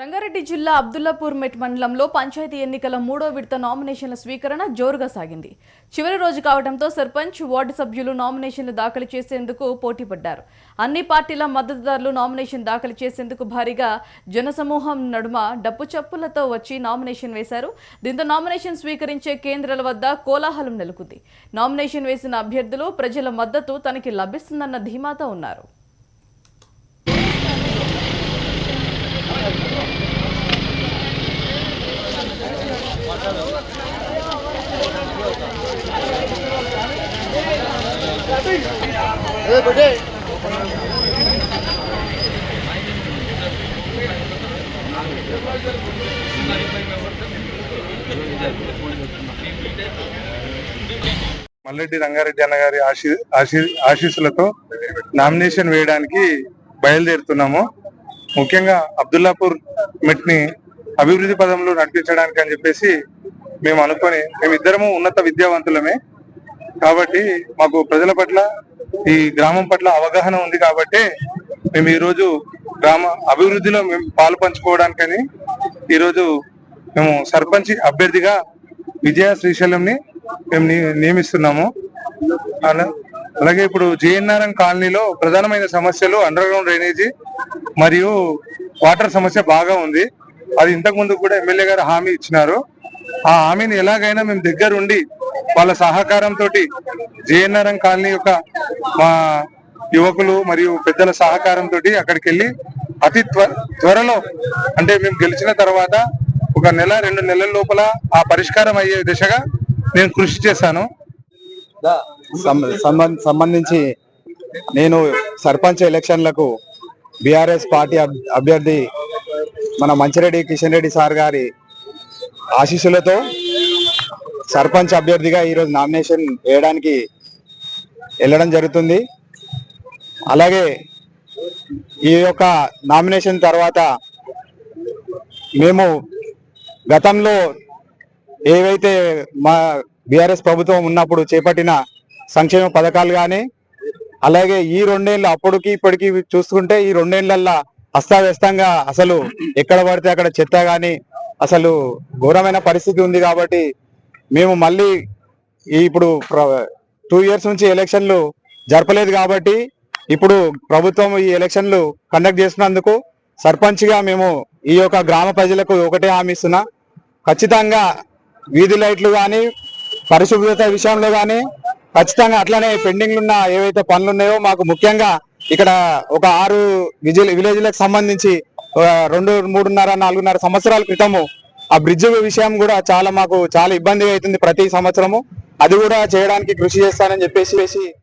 రంగారెడ్డి జిల్లా అబ్దుల్లాపూర్ మెట్ మండలంలో పంచాయతీ ఎన్నికల మూడో విడత నామినేషన్ల స్వీకరణ జోరుగా సాగింది. చివరి రోజు కావడంతో సర్పంచ్ వార్డు సభ్యులు నామినేషన్లు దాఖలు చేసేందుకు పోటీపడ్డారు. అన్ని పార్టీల మద్దతుదారులు నామినేషన్ దాఖలు చేసేందుకు భారీగా జనసమూహం నడుమ డప్పు చప్పులతో వచ్చి నామినేషన్ వేశారు. దీంతో నామినేషన్ స్వీకరించే కేంద్రాల వద్ద కోలాహలం నెలకొంది. నామినేషన్ వేసిన అభ్యర్థులు ప్రజల మద్దతు తనకి లభిస్తుందన్న ధీమాతో ఉన్నారు. మల్లెడ్డి రంగారెడ్డి అన్న గారి ఆశీ ఆశీ ఆశీస్సులతో నామినేషన్ వేయడానికి బయలుదేరుతున్నాము. ముఖ్యంగా అబ్దుల్లాపూర్ మెట్ని అభివృద్ధి పదంలో నడిపించడానికి అని చెప్పేసి మేము అనుకొని మేమిద్దరము ఉన్నత విద్యావంతులమే. కాబట్టి మాకు ప్రజల పట్ల ఈ గ్రామం పట్ల అవగాహన ఉంది కాబట్టి మేము ఈరోజు గ్రామ అభివృద్ధిలో మేము పాలు పంచుకోవడానికని ఈరోజు మేము సర్పంచ్ అభ్యర్థిగా విజయ శ్రీశైలంని మేము ని- నియమిస్తున్నాము. అలా- అలాగే ఇప్పుడు జేఎన్ఆర్ఎం కాలనీలో ప్రధానమైన సమస్యలు అండర్ గ్రౌండ్ డ్రైనేజీ మరియు వాటర్ సమస్య బాగా ఉంది. అది ఇంతకు ముందు కూడా ఎమ్మెల్యే గారు హామీ ఇచ్చినారు. ఆ హామీని ఎలాగైనా మేము దగ్గరుండి వాళ్ళ సహకారంతో జేఎన్ఆర్ఎం కాలనీ యొక్క మా యువకులు మరియు పెద్దల సహకారంతో అక్కడికి వెళ్ళి అతి త్వరలో అంటే మేము గెలిచిన తర్వాత ఒక నెల రెండు నెలల లోపల ఆ పరిష్కారం అయ్యే దిశగా నేను కృషి చేశాను. సంబంధించి నేను సర్పంచ్ ఎలక్షన్లకు బీఆర్ఎస్ పార్టీ అభ్యర్థి మన మంచిరెడ్డి కిషన్ రెడ్డి సార్ గారి ఆశీస్సులతో సర్పంచ్ అభ్యర్థిగా ఈరోజు నామినేషన్ వేయడానికి వెళ్ళడం జరుగుతుంది. అలాగే ఈ యొక్క నామినేషన్ తర్వాత మేము గతంలో ఏవైతే మా బీఆర్ఎస్ ప్రభుత్వం ఉన్నప్పుడు చేపట్టిన సంక్షేమ పథకాలు కానీ అలాగే ఈ రెండేళ్ళు అప్పటికి ఇప్పటికి చూసుకుంటే ఈ రెండేళ్ళల్లా అస్తావ్యస్తంగా అసలు ఎక్కడ పడితే అక్కడ చెత్త కానీ అసలు ఘోరమైన పరిస్థితి ఉంది కాబట్టి మేము మళ్ళీ ఇప్పుడు టూ ఇయర్స్ నుంచి ఎలక్షన్లు జరపలేదు కాబట్టి ఇప్పుడు ప్రభుత్వం ఈ ఎలక్షన్లు కండక్ట్ చేసినందుకు సర్పంచ్గా మేము ఈ యొక్క గ్రామ ప్రజలకు ఒకటే హామీ ఇస్తున్నా. ఖచ్చితంగా వీధి లైట్లు కానీ పరిశుభ్రత విషయంలో కానీ ఖచ్చితంగా అట్లనే పెండింగ్లు ఉన్న ఏవైతే పనులు ఉన్నాయో మాకు ముఖ్యంగా ఇక్కడ ఒక ఆరు విజిల్ విలేజ్లకు సంబంధించి రెండు మూడున్నర నాలుగున్నర సంవత్సరాల క్రితము ఆ బ్రిడ్జ్ విషయం కూడా చాలా మాకు చాలా ఇబ్బందిగా అవుతుంది ప్రతి సంవత్సరము. అది కూడా చేయడానికి కృషి చేస్తానని చెప్పేసి